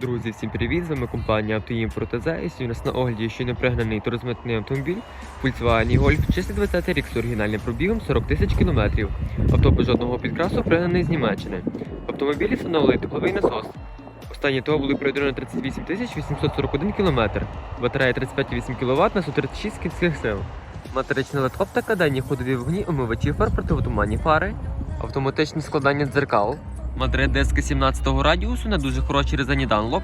Друзі, всім привіт! З вами компанія «Автоімпорт ТЗ» і сьогодні у нас на огляді ще не пригнаний та розмитний автомобіль Volkswagen Golf 620 рік з оригінальним пробігом 40 тисяч кілометрів. Авто без жодного підкрасу пригнаний з Німеччини. В автомобілі встановлений тепловий насос. Останні того були пройдено 38 тисяч 841 кілометр. Батарея 35,8 кВт на 136 кінських сил. Матрична LED оптика, дані ходові вогні, омивачі фар, противотуманні фари, автоматичне складання дзеркал. Мадрид диски 17 радіусу на дуже хорошій резині Dunlop.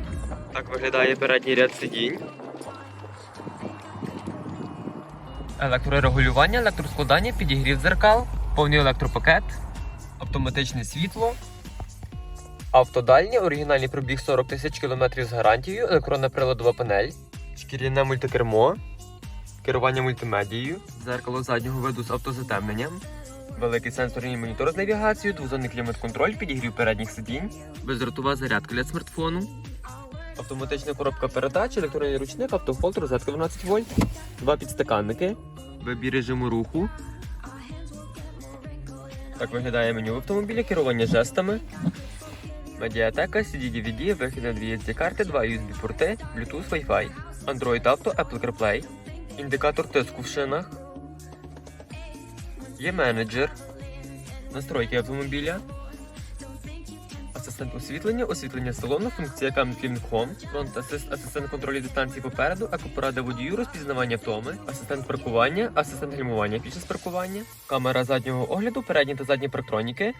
Так виглядає передній ряд сидінь. Електрорегулювання, електроскладання, підігрів дзеркал, повний електропакет, автоматичне світло. Автодальні, оригінальний пробіг 40 тисяч кілометрів з гарантією, електронна приладова панель, шкіряне мультикермо, керування мультимедією, дзеркало заднього виду з автозатемненням, великий сенсорний монітор з навігацією, двозонний клімат-контроль, підігрів передніх сидінь, бездротова зарядка для смартфону, автоматична коробка передач, електронний ручник, автохолд, розетка 12 вольт, два підстаканники, вибір режиму руху. Так виглядає меню в автомобілі, керування жестами. Медіатека, CD-DVD, вихід на дві SD карти, два USB-порти, Bluetooth, Wi-Fi, Android Auto, Apple CarPlay, індикатор тиску в шинах, є менеджер, настройки автомобіля, асистент освітлення, освітлення салону, функція Cam Home, фронт асист, асистент контролю дистанції попереду, екопорада водію, розпізнавання втоми, асистент паркування, асистент гальмування під час паркування, камера заднього огляду, передні та задні парктроніки,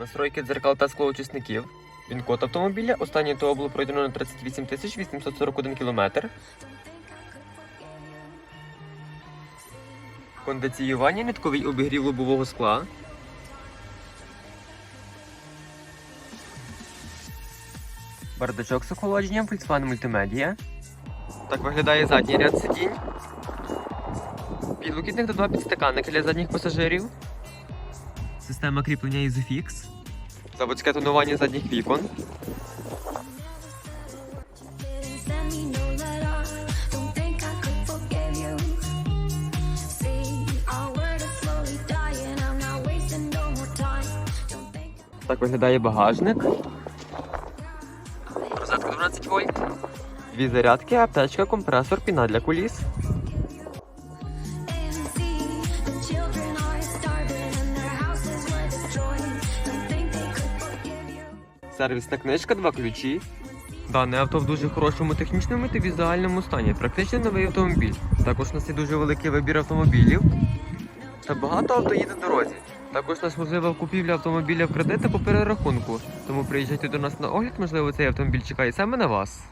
настройки дзеркал та склоочисників, він-код автомобіля, останнє того було пройдено на 38 841 км. Кондиціювання, нитковий обігрів лобового скла. Бардачок з охолодженням, Volkswagen мультимедіа. Так виглядає задній ряд сидінь. Підлокітник та два підстаканники для задніх пасажирів. Система кріплення Isofix. Заводське тонування задніх вікон. Так виглядає багажник. Розетка 12 вольт. Дві зарядки, аптечка, компресор, піна для куліс. Сервісна книжка, два ключі. Дане авто в дуже хорошому технічному та візуальному стані. Практично новий автомобіль. Також у нас є дуже великий вибір автомобілів. Та багато авто їде в дорозі. Також нас можлива купівля автомобіля в кредити по перерахунку. Тому приїжджайте до нас на огляд, можливо, цей автомобіль чекає саме на вас.